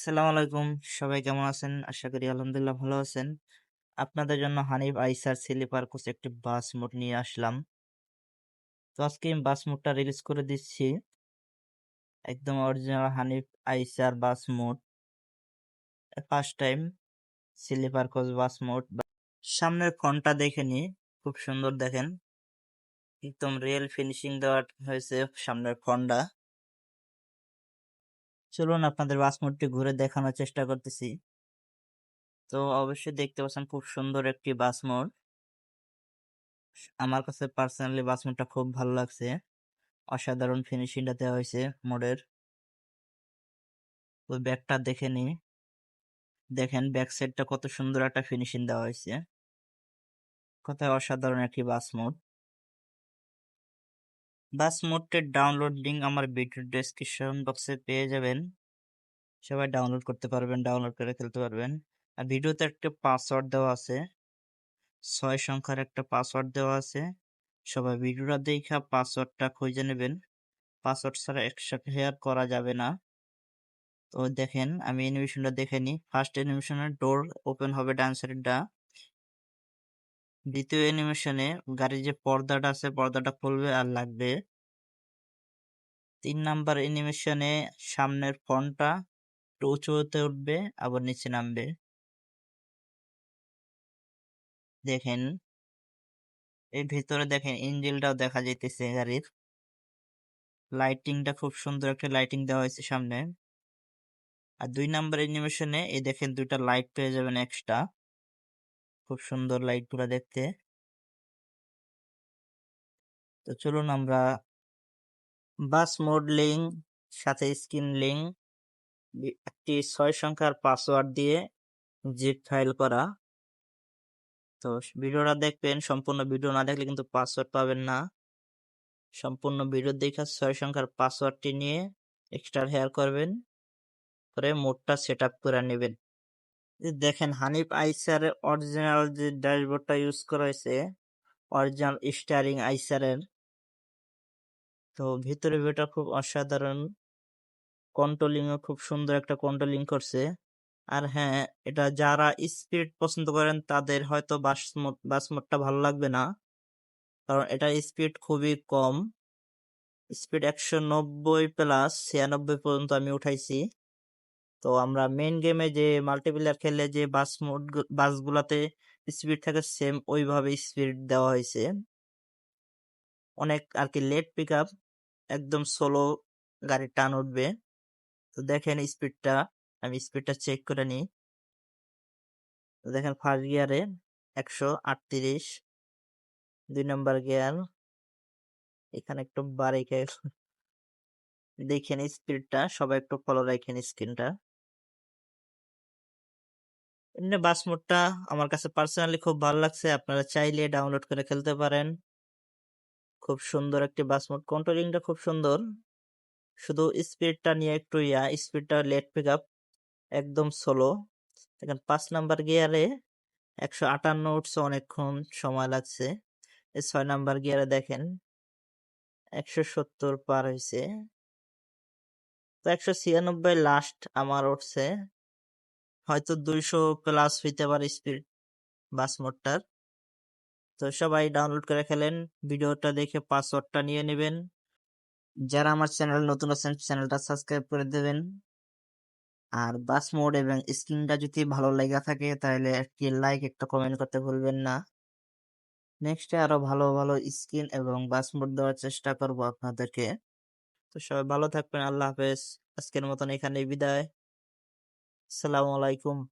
আসসালামু আলাইকুম। সবাই কেমন আছেন? আশা করি আলহামদুলিল্লাহ ভালো আছেন। আপনাদের জন্য হানিফ আইসার স্লিপার কোচ একটি বাস মোড নিয়ে আসলাম। তো আজকে আমি বাস মোডটা রিলিজ করে দিচ্ছি। একদম original Hanif Eicher bus mod. First time sleeper coach bus mod. সামনের ফ্রন্টটা দেখে নি খুব সুন্দর দেখেন। একদম রিয়েল ফিনিশিং দেওয়া হয়েছে সামনের ফ্রন্টটা। চলুন আপনাদের বাস মোডটি ঘুরে দেখানোর চেষ্টা করতেছি। তো অবশ্যই দেখতে পাচ্ছেন খুব সুন্দর একটি বাস মোড আমার কাছে পার্সোনালি বাস মোডটা খুব ভালো লাগছে। অসাধারণ ফিনিশিংটা দেওয়া হয়েছে মোডের। ওই ব্যাগটা দেখে নি দেখেন ব্যাক সাইডটা কত সুন্দর একটা ফিনিশিং দেওয়া হয়েছে। কোথায় অসাধারণ একটি বাস মোড বাস মোডটির ডাউনলোড লিঙ্ক আমার ভিডিও ডেসক্রিপশন বক্সে পেয়ে যাবেন। সবাই ডাউনলোড করতে পারবেন ডাউনলোড করে খেলতে পারবেন। আর ভিডিওতে একটা পাসওয়ার্ড দেওয়া আছে। ছয় সংখ্যার একটা পাসওয়ার্ড দেওয়া আছে। সবাই ভিডিওটা দেখা পাসওয়ার্ডটা খুঁজে নেবেন। পাসওয়ার্ড ছাড়া একসাথে হেয়ার করা যাবে না। তো দেখেন, আমি অ্যানিমেশনটা দেখে নিই। ফার্স্ট অ্যানিমেশনের ডোর ওপেন হবে ডান সাইডটা দ্বিতীয় অ্যানিমেশনে গাড়ির যে পর্দাটা আছে, পর্দাটা খুলবে আর লাগবে। তিন নাম্বার অ্যানিমেশনে সামনের ফোনটা একটু উঁচু হতে উঠবে, আবার নিচে নামবে। দেখেন এই ভিতরে দেখেন ইঞ্জিলটাও দেখা যাইতেছে গাড়ির। লাইটিংটা খুব সুন্দর একটা লাইটিং দেওয়া হয়েছে সামনে। আর দুই নাম্বার অ্যানিমেশনে এই দেখেন দুইটা লাইট পেয়ে যাবেন এক্সট্রা খুব সুন্দর লাইটগুলো দেখতে। তো চলুন আমরা বাস মোড লিঙ্ক সাথে স্ক্রিন লিঙ্ক একটি ছয় সংখ্যার পাসওয়ার্ড দিয়ে জিপ ফাইল করা। তো ভিডিওটা দেখবেন, সম্পূর্ণ ভিডিও না দেখলে কিন্তু পাসওয়ার্ড পাবেন না। সম্পূর্ণ ভিডিও দেখে ছয় সংখ্যার পাসওয়ার্ডটি নিয়ে এক্সট্রা হেয়ার করবেন, করে মোডটা সেট করে নেবেন। দেখেন হানিফ আইসারের অরিজিনাল যে ড্যাশবোর্ডটা ইউজ করা হয়েছে অরিজিনাল স্টারিং আইসারের, তো ভিতরে ভিউটা খুব অসাধারণ। কন্ট্রোলিংও খুব সুন্দর একটা কন্ট্রোলিং করছে। আর হ্যাঁ এটা যারা স্পিড পছন্দ করেন, তাদের হয়তো বাস বাস মোডটা ভালো লাগবে না। কারণ এটা স্পিড খুবই কম। স্পিড একশো নব্বই প্লাস ছিয়ানব্বই পর্যন্ত আমি উঠাইছি। তো আমরা মেন গেমে যে মাল্টিপ্লেয়ার খেলে যে বাস মোড বাসগুলাতে স্পিড থাকে সেম ওইভাবে স্পিড দেওয়া হয়েছে। অনেক আর কি লেট পিক আপ একদম সোলো গাড়ির টান উঠবে। তো দেখেন স্পিডটা আমি স্পিডটা চেক করে নিই। দেখেন ফার্স্ট গিয়ারে একশো আটত্রিশ, দুই নম্বর গিয়ার এখানে একটু বাড়ি দেখেন স্পিডটা সবাই একটু ফলো রাখেন স্ক্রিনটা এমনি বাস মোডটা আমার কাছে পার্সোনালি খুব ভালো লাগছে। আপনারা চাইলে ডাউনলোড করে খেলতে পারেন। খুব সুন্দর একটি বাস মোড। কন্ট্রোলিংটা খুব সুন্দর। শুধু স্পিডটা নিয়ে একটু ইয়া, স্পিডটা লেট পিক আপ একদম স্লো দেখেন, পাঁচ নাম্বার গিয়ারে একশো আটান্ন উঠছে অনেকক্ষণ সময় লাগছে। এই ছয় নাম্বার গিয়ারে দেখেন, একশো সত্তর পার হয়েছে তো একশো ছিয়ানব্বই লাস্ট আমার উঠছে। হয়তো দুইশো প্লাস হইতে পারে স্পিড বাস মোডটার তো সবাই ডাউনলোড করে খেলেন, ভিডিওটা দেখে পাসওয়ার্ডটা নিয়ে নেবেন। যারা আমার চ্যানেল নতুন আছেন চ্যানেলটা সাবস্ক্রাইব করে দেবেন। আর বাস মোড এবং স্ক্রিনটা যদি ভালো লেগে থাকে, তাহলে একটি লাইক একটা কমেন্ট করতে ভুলবেন না। নেক্সটে আরও ভালো ভালো স্ক্রিন এবং বাস মোড দেওয়ার চেষ্টা করব আপনাদেরকে। তো সবাই ভালো থাকবেন, আল্লাহ হাফেজ। আজকের মতন এখানে বিদায়। Assalamualaikum.